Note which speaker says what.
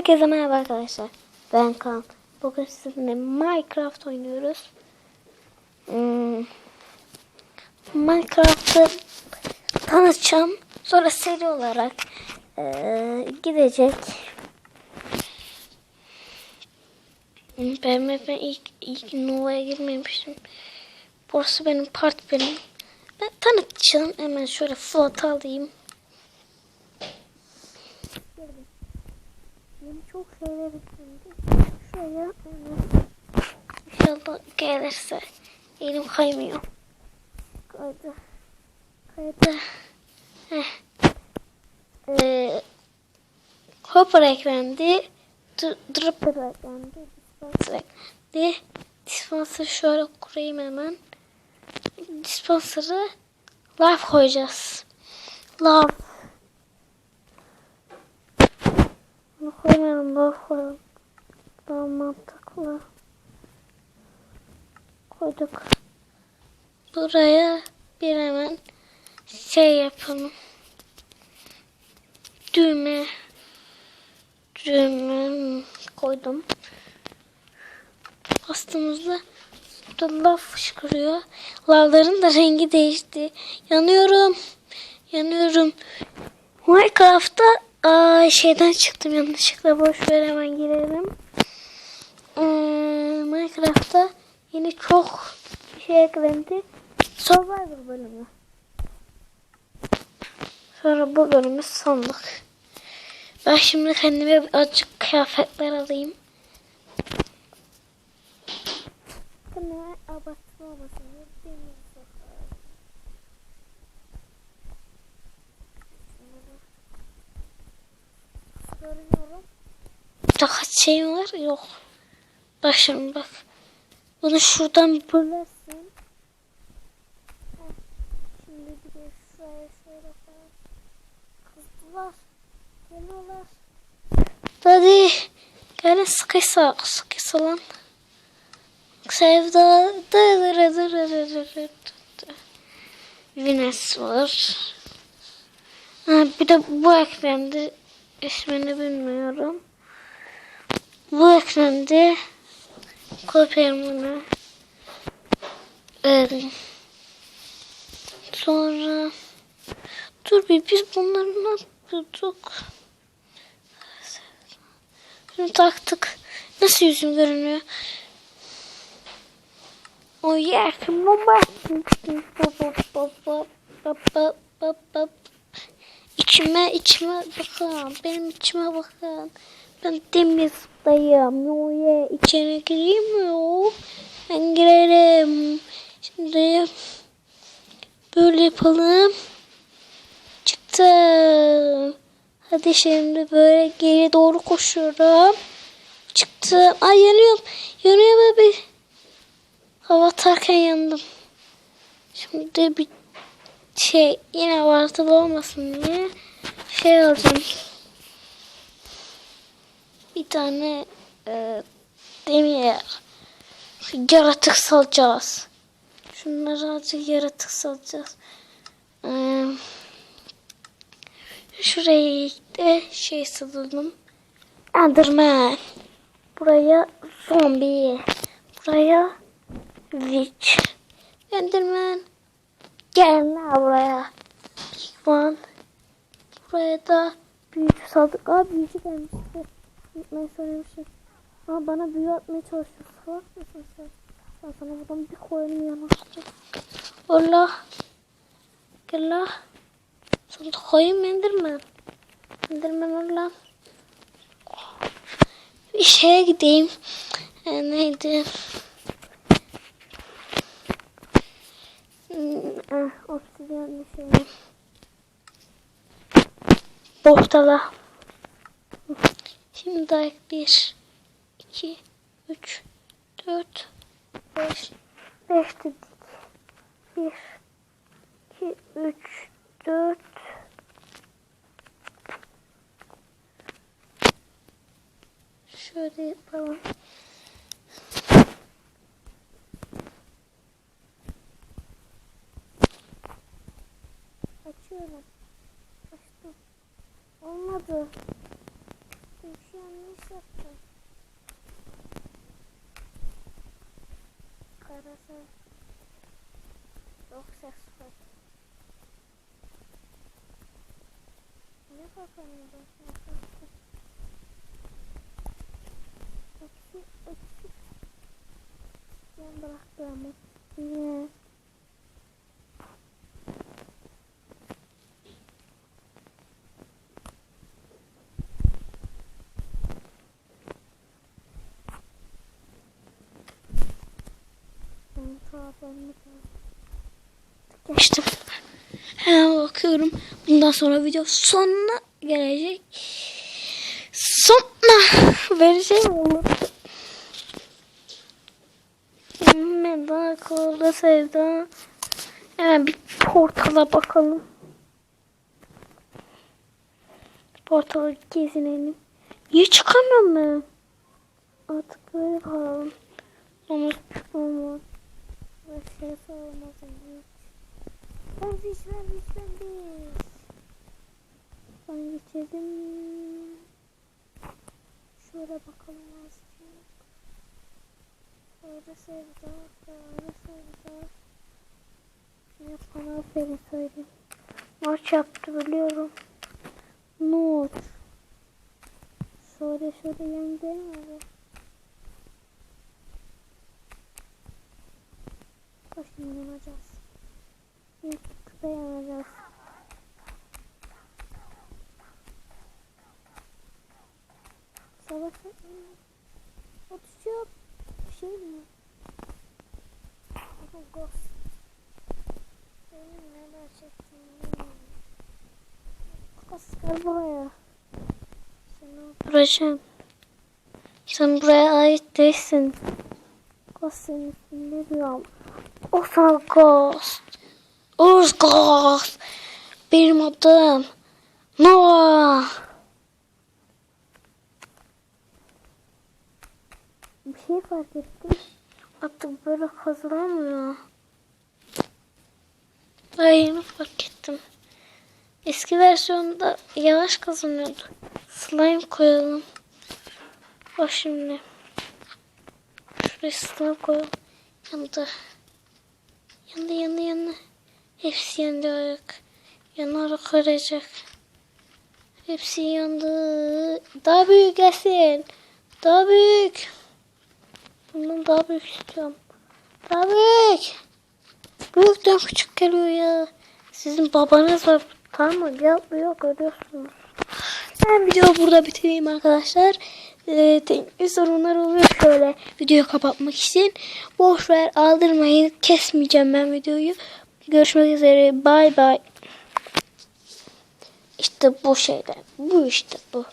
Speaker 1: Herkese merhaba arkadaşlar. Ben Kaan. Bugün sizinle Minecraft oynuyoruz. Hmm, Minecraft'ı tanıtacağım. Sonra seri olarak eee, gidecek. Ben, ben, ilk, ilk Nova'ya girmemiştim. Burası benim part benim. Ben tanıtacağım. Hemen şöyle float alayım. Yeni çok şeyler eklendi. Şuraya hemen inşallah gelirse elim kaymıyor. Kaydı. Kaydı. Heh. Ee, Hopper eklendi. Dropper eklendi. Dispenser eklendi. Dispenser şöyle kurayım hemen. Dispenser'ı love koyacağız. Love. Bunu koymayalım, love koyalım. Daha mantıklı. Koyduk. Buraya bir hemen şey yapalım. Düğme. Düğme koydum. Bastığımızda lav fışkırıyor. Lavların da rengi değişti. Yanıyorum. Yanıyorum. Minecraft'ta aa, şeyden çıktım yanlışlıkla. Boş ver hemen girelim. Ee, Minecraft'ta yeni çok şey eklendi. Survivor bölümü. Sonra bu bölümü sandık. Ben şimdi kendime azıcık kıyafetler alayım. Kendime abartma olmasın. Görüyorum. Burada kaç şeyim var? Yok. Bak şimdi bak. Bunu şuradan bölersin. Şimdi bir de şuraya şöyle koyalım. Kızdılar. Geliyorlar. Hadi. Gelin sıkıysa. Sıkıysa lan. Sevda. Vines var. Ha, bir de bu eklendi. İsmini bilmiyorum. Bu. Kopyalım bunu. Evet. Sonra dur bir biz bunları nasıl bulduk? Şimdi taktık. Nasıl yüzüm görünüyor? O yer bomba atmıştım. Bop, İçime içime bakın. Benim içime bakın. Ben demir zıplayayım. Yo ye içeri gireyim mi? Yo. Ben girerim. Şimdi böyle yapalım. Çıktım. Hadi şimdi böyle geri doğru koşuyorum. Çıktım. Ay yanıyorum. Yanıyorum abi. Hava atarken yandım. Şimdi bir şey yine abartılı olmasın diye şey alacağım. Bir tane e, demir yaratık salacağız. Şunları azıcık yaratık salacağız. Ee, şuraya de şey saladım. Enderman. Buraya zombi. Buraya witch. Enderman. Gel la buraya. One. Buraya da büyücü saldık. Aa büyücü gelmişti. Gitmeyi söylemişim. Ama bana büyü atmaya çalışıyor. Salak mısın sen? Ben sana buradan bir koyarım yanaştır. Allah. La. Sana da koyayım Enderman. Enderman Allah. Bir şeye gideyim. E, neydi? Hmm, ah, obsidyen bir şey. Portala. Şimdi daha bir, iki, üç, dört, beş, beş dedik. Bir, iki, üç, dört. Şöyle yapalım. Açıyorum. Açtım. Olmadı. Yaptım. Karası. Yok ses var. Ne bu? Eksik eksik. Ben bıraktım. Niye? Ben tuhaflarını Geçtim. Hemen bakıyorum. Bundan sonra video sonuna gelecek. Sonra vereceğim onu. Hemen daha kolda sevda. Hemen bir portala bakalım. Portala gezinelim. Niye çıkamıyorum ben? Artık böyle kalalım. Onu çıkmam Şey sormaz hiç. Ben hiç ben hiç ben hiç. Ben geçelim. Şöyle bakalım azıcık. Şöyle sevda, şöyle sevda. Ne bana aferin söyleyeyim. Maç yaptı biliyorum. Not. Şöyle şöyle yendi abi. Başını yanacağız. İlk küpe yanacağız. Savaş Atacağım. Bir şey mi? Ama ghost. Benim neler çektiğimi Asker buraya. Seni oturacağım. Sen buraya ait değilsin. Ghost senin. O sana Ghost. Urs Ghost. Benim adım. Noah. Bir şey fark ettim. Artık böyle kazılamıyor. Daha yeni fark ettim. Eski versiyonda yavaş kazanıyordu. Slime koyalım. Bak şimdi. Şuraya slime koyalım. Yandı. Yandı yandı yandı. Hepsi yandı ayak. Yanarak kıracak. Hepsi yandı. Daha büyük gelsin. Daha büyük. Bundan daha büyük istiyorum. Daha büyük. Büyükten küçük geliyor ya. Sizin babanız var. Tamam yapmıyor görüyorsunuz. Ben videoyu burada bitireyim arkadaşlar. Ee, teknik sorunlar oluyor şöyle videoyu kapatmak için. Boş ver aldırmayın. Kesmeyeceğim ben videoyu. Görüşmek üzere. Bay bay. İşte bu şeyler. Bu işte bu.